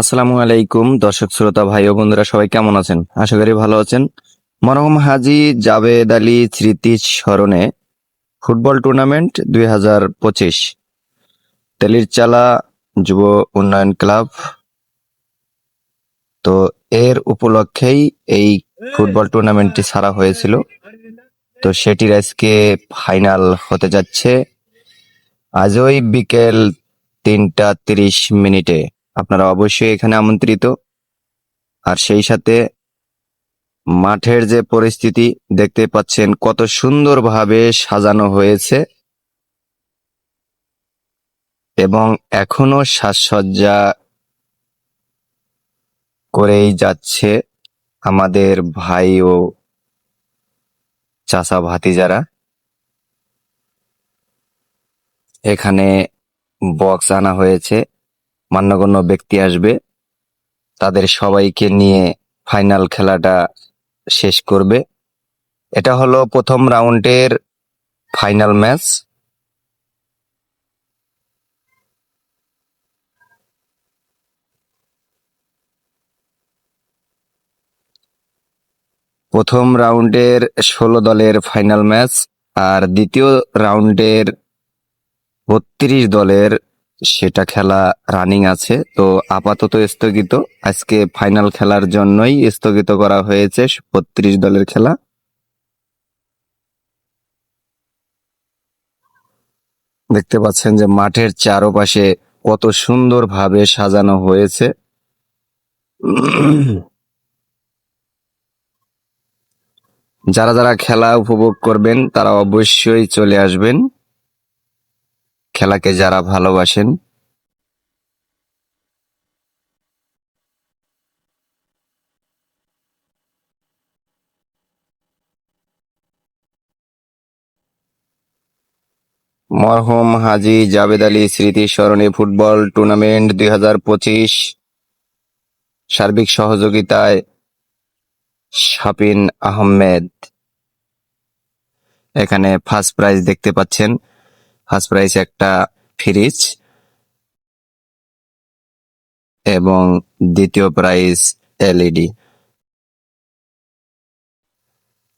আসসালামু আলাইকুম, দর্শক, শ্রোতা, ভাই ও বন্ধুরা, সবাই কেমন আছেন? আশা করি ভালো আছেন। মরহম হাজি জাভেদ আলী স্মৃতি স্মরণে ফুটবল টুর্নামেন্ট দুই হাজার পঁচিশ। তেলিরচালা যুব উন্নয়ন ক্লাব। তো এর উপলক্ষেই এই ফুটবল টুর্নামেন্টটি ছাড়া হয়েছিল। তো সেটির আজকে ফাইনাল হতে যাচ্ছে। আজই বিকেল তিনটা তিরিশ মিনিটে। আপনারা অবশ্যই এখানে আমন্ত্রিত। আর সেই সাথে মাঠের যে পরিস্থিতি দেখতে পাচ্ছেন, কত সুন্দরভাবে সাজানো হয়েছে। এবং এখনও সাজসজ্জা করেই যাচ্ছে আমাদের ভাই ও চাচা ভাতিজারা। এখানে বক্স আনা হয়েছে। মান্যগণ্য ব্যক্তি আসবে, তাদের সবাইকে নিয়ে ফাইনাল খেলাটা শেষ করবে। এটা হলো প্রথম রাউন্ডের ফাইনাল ম্যাচ। প্রথম রাউন্ডের ষোলো দলের ফাইনাল ম্যাচ আর দ্বিতীয় রাউন্ডের বত্রিশ দলের সেটা খেলা রানিং আছে। তো আপাতত স্থগিত। আজকে ফাইনাল খেলার জন্যই স্থগিত করা হয়েছে বত্রিশ দলের খেলা। দেখতে পাচ্ছেন যে মাঠের চারপাশে কত সুন্দরভাবে সাজানো হয়েছে। যারা যারা খেলা উপভোগ করবেন, তারা অবশ্যই চলে আসবেন। খেলাকে যারা ভালোবাসেন। মরহুম হাজি জাবেদ আলী স্মৃতি স্মরণে ফুটবল টুর্নামেন্ট দুই হাজার পঁচিশ সার্বিক সহযোগিতায় শাপিন আহমেদ। এখানে ফার্স্ট প্রাইজ দেখতে পাচ্ছেন। ফার্স্ট প্রাইজ একটা ফ্রিজ এবং দ্বিতীয় প্রাইজ এলইডি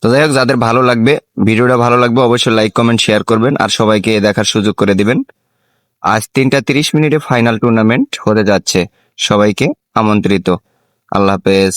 তো যাই হোক, যাদের ভালো লাগবে, ভিডিওটা ভালো লাগবে, অবশ্যই লাইক কমেন্ট শেয়ার করবেন আর সবাইকে দেখার সুযোগ করে দিবেন। আজ তিনটা তিরিশ মিনিটে ফাইনাল টুর্নামেন্ট হতে যাচ্ছে। সবাইকে আমন্ত্রিত। আল্লাহ হাফেজ।